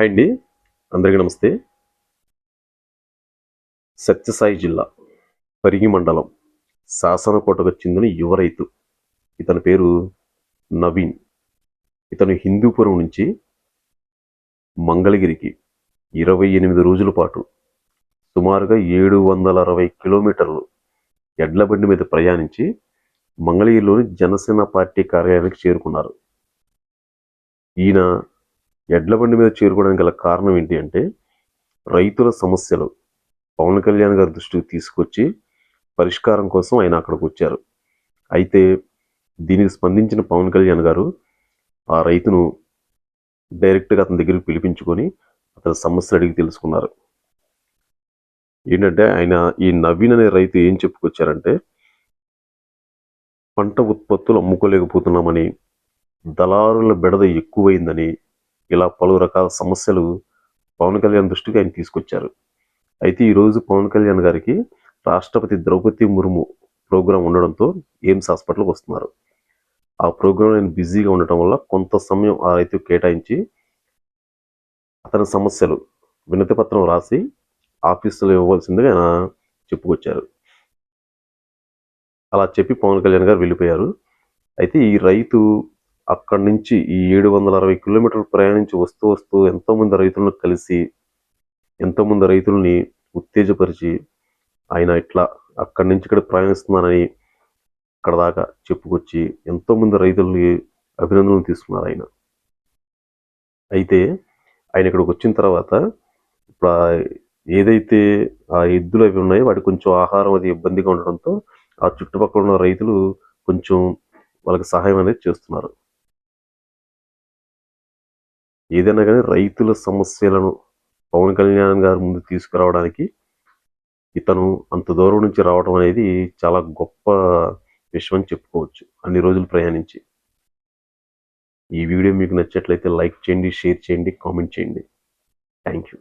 Hi అండి. అందరికీ నమస్తే. సత్యసాయి జిల్లా పరిగి మండలం శాసనకోటకు చెందిన యువ రైతు. ఇతని పేరు నవీన్. ఇతను హిందూపురం నుంచి మంగళగిరికి ఇరవై ఎనిమిది రోజుల పాటు సుమారుగా ఏడు వందల అరవై కిలోమీటర్లు ఎడ్లబండి మీద ప్రయాణించి మంగళగిరిలోని జనసేన పార్టీ కార్యాలయానికి చేరుకున్నారు. ఈయన ఎడ్ల బండి మీద చేరుకోవడానికి గల కారణం ఏంటి అంటే రైతుల సమస్యలు పవన్ కళ్యాణ్ గారి దృష్టికి తీసుకొచ్చి పరిష్కారం కోసం ఆయన అక్కడికి వచ్చారు. అయితే దీనికి స్పందించిన పవన్ కళ్యాణ్ గారు ఆ రైతును డైరెక్ట్గా అతని దగ్గరికి పిలిపించుకొని అతని సమస్యలు అడిగి తెలుసుకున్నారు. ఏంటంటే ఆయన ఈ నవీన్ అనే రైతు ఏం చెప్పుకొచ్చారంటే పంట ఉత్పత్తులు అమ్ముకోలేకపోతున్నామని దళారుల బెడద ఎక్కువైందని ఇలా పలు రకాల సమస్యలు పవన్ కళ్యాణ్ దృష్టికి ఆయన తీసుకొచ్చారు. అయితే ఈరోజు పవన్ కళ్యాణ్ గారికి రాష్ట్రపతి ద్రౌపది ముర్ము ప్రోగ్రాం ఉండడంతో ఎయిమ్స్ హాస్పిటల్కి వస్తున్నారు. ఆ ప్రోగ్రాం నేను బిజీగా ఉండటం వల్ల కొంత సమయం ఆ రైతు కేటాయించి అతని సమస్యలు వినతి పత్రం రాసి ఆఫీసులో ఇవ్వవలసిందిగా ఆయన చెప్పుకొచ్చారు. అలా చెప్పి పవన్ కళ్యాణ్ గారు వెళ్ళిపోయారు. అయితే ఈ రైతు అక్కడి నుంచి ఈ ఏడు వందల అరవై కిలోమీటర్లు ప్రయాణించి వస్తూ వస్తూ ఎంతోమంది రైతులను కలిసి ఎంతోమంది రైతుల్ని ఉత్తేజపరిచి ఆయన ఇట్లా అక్కడి నుంచి ఇక్కడ ప్రయాణిస్తున్నానని అక్కడ దాకా చెప్పుకొచ్చి ఎంతోమంది రైతుల్ని అభినందనలు తీసుకున్నారు ఆయన. అయితే ఆయన ఇక్కడికి వచ్చిన తర్వాత ఇప్పుడు ఏదైతే ఆ ఎద్దులు అవి ఉన్నాయో వాటికి కొంచెం ఆహారం అది ఇబ్బందిగా ఉండడంతో ఆ చుట్టుపక్కల ఉన్న రైతులు కొంచెం వాళ్ళకి సహాయం అనేది చేస్తున్నారు. ఏదైనా కానీ రైతుల సమస్యలను పవన్ కళ్యాణ్ గారి ముందు తీసుకురావడానికి ఇతను అంత దూరం నుంచి రావడం అనేది చాలా గొప్ప విషయం అని చెప్పుకోవచ్చు. అన్ని రోజులు ప్రయాణించి. ఈ వీడియో మీకు నచ్చట్లయితే లైక్ చేయండి షేర్ చేయండి కామెంట్ చేయండి. Thank you.